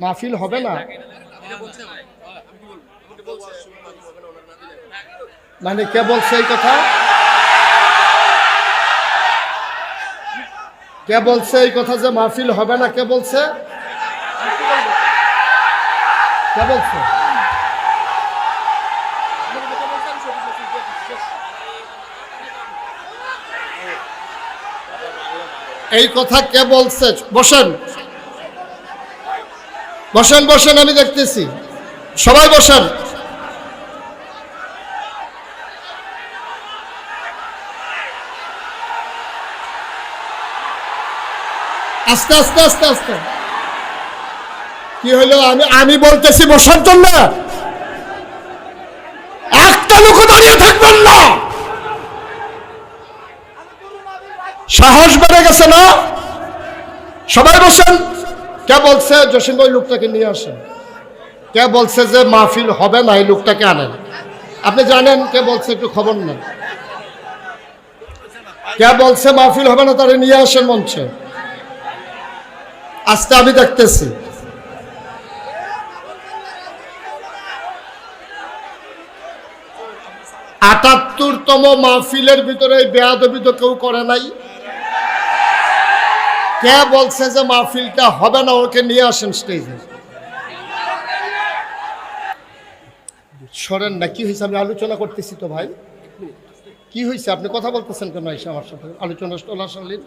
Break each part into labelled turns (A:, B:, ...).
A: মাহফিল হবে না? মানে কে বলছে এই কথা? কে বলছে এই কথা যে মাহফিল হবে না? কে বলছে? কে বলছে? এই কথা কে বলছে? বসেন। বসেন বসেন, আমি দেখতেছি। সবাই বসেন। আস্তে আস্তে আস্তে আস্তে। কি হলো? আমি আমি বলতেছি বসার জন্য। একটা লোক দাঁড়িয়ে থাকবেন না। সাহস বেড়ে গেছে না? সবাই বসেন। কে বলছে জসিম ওই লোকটাকে নিয়ে আসেন কে বলছে যে মাহফিল হবে না, এই লোকটাকে আনেন। আপনি জানেন কে বলছে, একটু খবর নেন। কে বলছে মাহফিল হবে না, তারা নিয়ে আসেন মঞ্চে। আজকে আমি দেখতেছি। আটাত্তরতম মাহফিলের ভিতরে এই বেয়াদবি তো কেউ করে নাই। কে বলছে যে মাহফিলটা হবে না, ওকে নিয়ে আসেন স্টেজে সরেন না, কি হয়েছে? আমি আলোচনা করতেছি তো ভাই। কি হয়েছে? আপনি কথা বলতেছেন কেন এসে আমার সাথে? আলোচনা টলা শুনলেন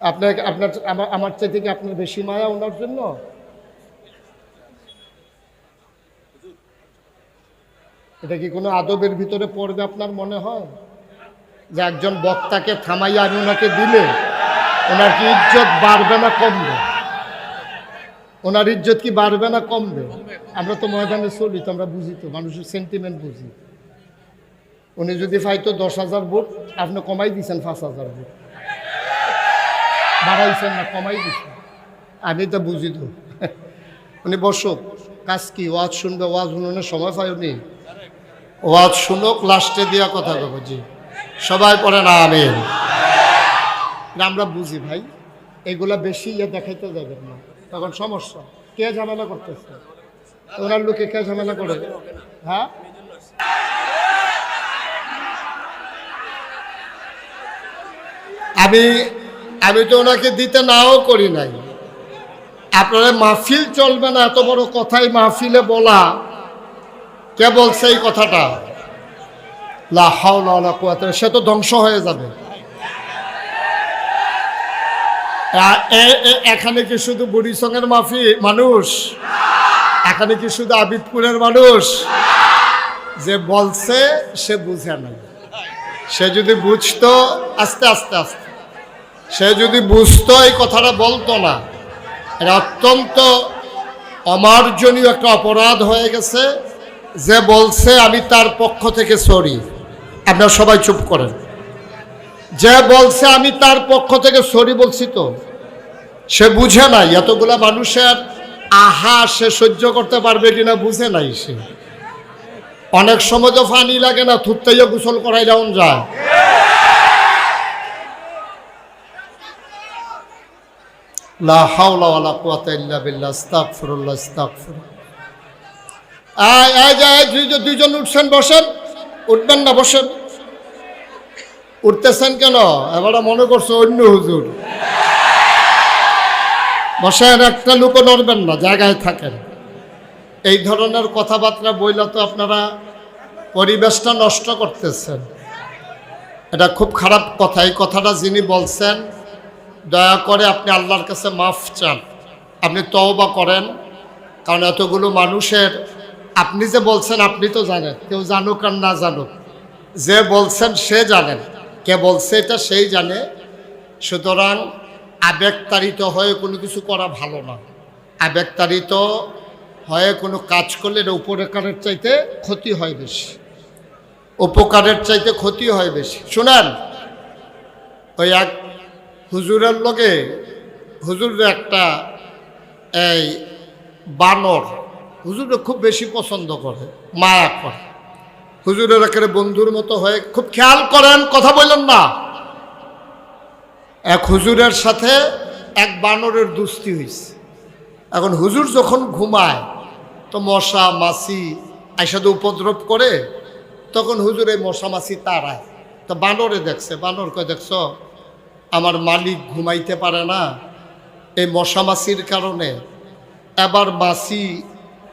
A: আপনার আপনার, আমার আমার চেয়ে থেকে আপনার বেশি মায়া ওনার জন্য? এটা কি কোনো আদবের ভিতরে পড়বে আপনার মনে হয়? যে একজন বক্তাকে থামাইয়া আমি ওনাকে দিলে, ওনার কি ইজ্জত বাড়বে না কমবে? ওনার ইজ্জত কি বাড়বে না কমবে? আমরা তো ময়দানে চলি, তো আমরা বুঝি তো, মানুষের সেন্টিমেন্ট বুঝি। উনি যদি পাইতো দশ হাজার ভোট, আপনি কমাই দিয়েছেন পাঁচ হাজার ভোট। বাড়াইছেন না, কমাই দিচ্ছেন আমি তো বুঝি তো। উনি বসুক কাজ কি? ওয়াজ শুনবে, ওয়াজ শুনুনের সময় পাই উনি। ওয়াজ শুনুক, লাস্টে দিয়া কথা কব, জি। সবাই পড়ে না আমি আমরা বুঝি ভাই, এগুলা বেশি ইয়ে দেখাইতে যাবেন না। তখন সমস্যা। কে ঝামেলা করতেছে? ওনার লোকে কে ঝামেলা করে? হ্যাঁ? আমি আমি তো ওনাকে দিতে নাও করি নাই। আপনারা মাহফিল চলবে না, এত বড় কথাই মাহফিলে বলা। কে বলছে এই কথাটা? সে তো ধ্বংস হয়ে যাবে। এখানে কি শুধু বুড়িসঙ্গের মাফি মানুষ? এখানে কি শুধু আবিদপুরের মানুষ? যে বলছে, সে বুঝে নাই সে যদি বুঝতো, আস্তে আস্তে আস্তে। সে যদি বুঝতো, এই কথাটা বলতো না। এটা অত্যন্ত অমার্জনীয় একটা অপরাধ হয়ে গেছে। যে বলছে, আমি তার পক্ষ থেকে সরি। আপনারা সবাই চুপ করেন। যে বলছে, আমি তার পক্ষ থেকে সরি বলছি তো। সে বুঝে নাই, এতগুলা মানুষের আহা, সে সহ্য করতে পারবে কিনা বুঝে নাই সে। অনেক সময় তো ফানি লাগে না থুত্তাইয়া গোসল করাই যেমন যায়। দুইজন উঠছেন, বসেন। উঠবেন না, বসেন। উঠতেছেন কেন? এবারে মনে করছ অন্য হুজুর। বসেন, একটা লুকো নড়বেন না, জায়গায় থাকেন। এই ধরনের কথাবার্তা বইলে তো আপনারা পরিবেশটা নষ্ট করতেছেন। এটা খুব খারাপ কথা, এই কথাটা যিনি বলছেন, দয়া করে আপনি আল্লাহর কাছে মাফ চান। আপনি তওবা করেন, কারণ এতগুলো মানুষের আপনি যে বলছেন, আপনি তো জানেন। কেউ জানুক আর না জানুক। যে বলছেন, সে জানেন কে বলছে এটা, সেই জানে। সুতরাং আবেগতাড়িত হয়ে কোনো কিছু করা ভালো না। আবেগতাড়িত হয়ে কোনো কাজ করলে এটা উপকারের চাইতে ক্ষতি হয় বেশি। উপকারের চাইতে ক্ষতি হয় বেশি। শুনেন, ওই এক হুজুরের লগে, হুজুরের একটা এই বানর হুজুরে খুব বেশি পছন্দ করে, মায়া করে। হুজুরের একেবারে বন্ধুর মতো হয়ে খুব খেয়াল করেন, কথা বললেন না। এক হুজুরের সাথে এক বানরের দুস্তি হয়েছে এখন হুজুর যখন ঘুমায়, তো মশা, মাছি আইসাদে উপদ্রব করে, তখন হুজুর মশা, মাছি তাড়ায়। তো বানরে দেখছে, বানর কয়, দেখছ, আমার মালিক ঘুমাইতে পারে না। এই মশা, মাছির কারণে এবার মাছি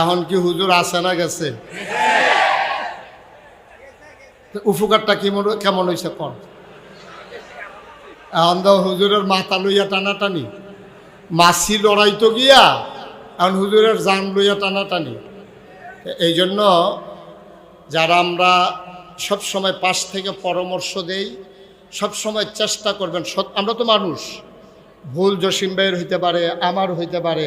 A: এখন কি হুজুর আসে না গেছে? উপকারটা কেমন কেমন হয়েছে কন? এখন তো হুজুরের মাথা লইয়া টানাটানি। মাছি লড়াইতো গিয়া, এখন হুজুরের জান লইয়া টানাটানি। এই জন্য যারা আমরা সব সময় পাশ থেকে পরামর্শ দেই, সব সময় চেষ্টা করবেন। আমরা তো মানুষ। ভুল জসিম ভাইয়ের হইতে পারে, আমার হইতে পারে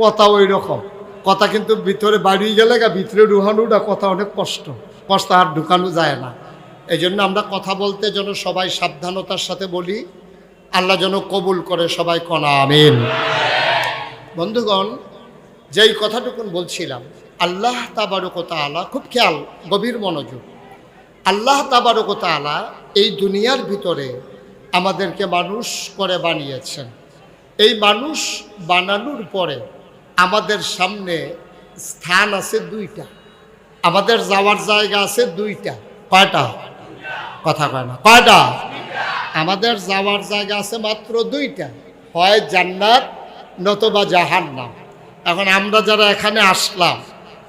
A: কথা ওই রকম। কথা কিন্তু ভিতরে বাড়ি গেলে গা, ভিতরে ডুহানোটা কথা অনেক কষ্ট। কষ্ট আর ঢুকানো যায় না। এই জন্য আমরা কথা বলতে যেন সবাই সাবধানতার সাথে বলি। আল্লাহ যেন কবুল করে সবাই কনা, আমিন। বন্ধুগণ, যেই কথাটুকুন বলছিলাম, আল্লাহ তাবারকতা আলা খুব খেয়াল, গভীর মনোযোগ। আল্লাহ তাবারকতা আলা এই দুনিয়ার ভিতরে আমাদেরকে মানুষ করে বানিয়েছেন। এই মানুষ বানানোর পরে আমাদের সামনে স্থান আছে দুইটা। আমাদের যাওয়ার জায়গা আছে দুইটা। কয়টা? কথা কয় না। কয়টা? আমাদের যাওয়ার জায়গা আছে মাত্র দুইটা। হয় জান্নাত, নতবা জাহান্নাম। এখন আমরা যারা এখানে আসলাম,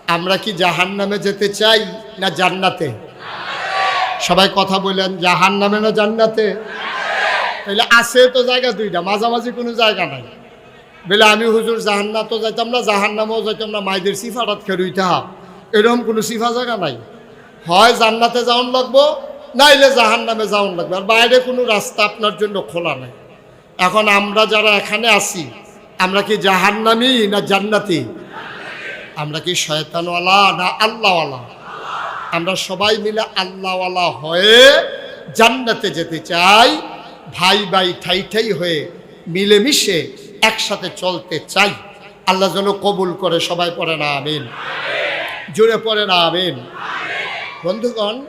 A: আমরা কি জাহান্নামে যেতে চাই না জান্নাতে? সবাই কথা বললেন জাহান্নামে না জান্নাতে? তাহলে আছে তো জায়গা দুইটা, মাঝামাঝি কোনো জায়গা নাই। বলে আমি হুজুর জাহান্নাতও যাইতাম না, জাহান্নামেও যাইতাম না মাইদের সিফারাত খেরুইতে হাব এরকম কোনো সিফা জায়গা নাই। হয় জান্নাতে যাওন লাগবো, নাইলে জাহান নামে যাওন লাগবে। আর বাইরে কোনো রাস্তা আপনার জন্য খোলা নাই। এখন আমরা যারা এখানে আছি, আমরা কি জাহান্নামি না জান্নাতি? আমরা কি শয়তানওয়ালা না আল্লাহওয়ালা? আমরা সবাই মিলে আল্লাহওয়ালা হয়ে জান্নাতে যেতে চাই। ভাই ভাই ঠাই ঠাই হয়ে মিলেমিশে একসাথে চলতে চাই। আল্লাহ যেন কবুল করে, সবাই পড়ে না, আমিন। জুড়ে পড়ে না, আমিন। বন্ধুগণ,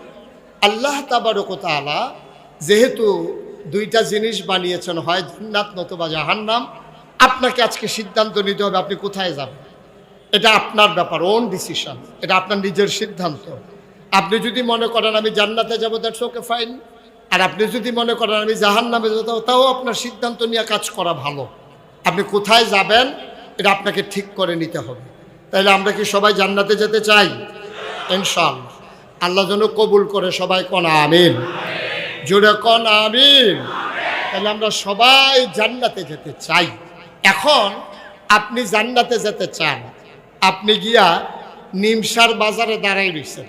A: আল্লাহ তাবারকতালা যেহেতু দুইটা জিনিস বানিয়েছেন, হয় জান্নাত নতুবা জাহান্নাম, আপনাকে আজকে সিদ্ধান্ত নিতে হবে, আপনি কোথায় যাবেন? এটা আপনার ব্যাপার ওন ডিসিশন এটা আপনার নিজের সিদ্ধান্ত। আপনি যদি মনে করেন, আমি জান্নাতে যাব দ্যাটস ওকে ফাইন আর আপনি যদি মনে করেন আমি জাহান নামে যাব, তাও আপনার সিদ্ধান্ত নিয়ে কাজ করা ভালো। আপনি কোথায় যাবেন, এটা আপনাকে ঠিক করে নিতে হবে। তাইলে আমরা কি সবাই জান্নাতে যেতে চাই? ইনশাআল্লাহ। আল্লাহ যেন কবুল করে সবাই কন, আমিন। জোরে কন, আমিন। তাহলে আমরা সবাই জান্নাতে যেতে চাই। এখন আপনি জান্নাতে যেতে চান। আপনি গিয়া নিমসার বাজারে দাঁড়াই রয়েছেন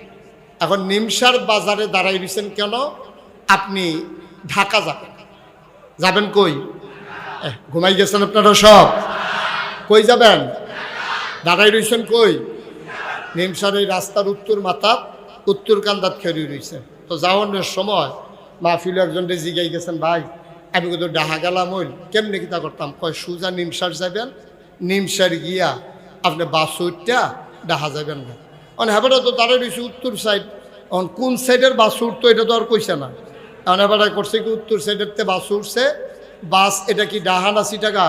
A: এখন নিমসার বাজারে দাঁড়াই রয়েছেন কেন? আপনি ঢাকা যাবেন। যাবেন কই? ঘুমাই গেছেন আপনারা সব? কই যাবেন? দাঁড়াই রয়েছেন কই? নিমসার এই রাস্তার উত্তর মাথাত উত্তর কান্দাত খেরি রয়েছে তো যাওয়ানোর সময়, মাহফিল একজন জিগাই গেছেন, ভাই, আমি কিন্তু ডাহা গেলাম ওই, কেমনি কিতা করতাম? কয়, সুজা নিমসার যাবেন নিমসার গিয়া আপনি বাসুরটা ডাহা যাবেন না। অন হেবাটা তো তারা রয়েছে উত্তর সাইড এখন কোন সাইডের বাস উঠতো, এটা তো আর কইছে না। এখন করছে কি উত্তর সাইড বাস উঠছে? বাস এটা কি ডাহানা সিটাকা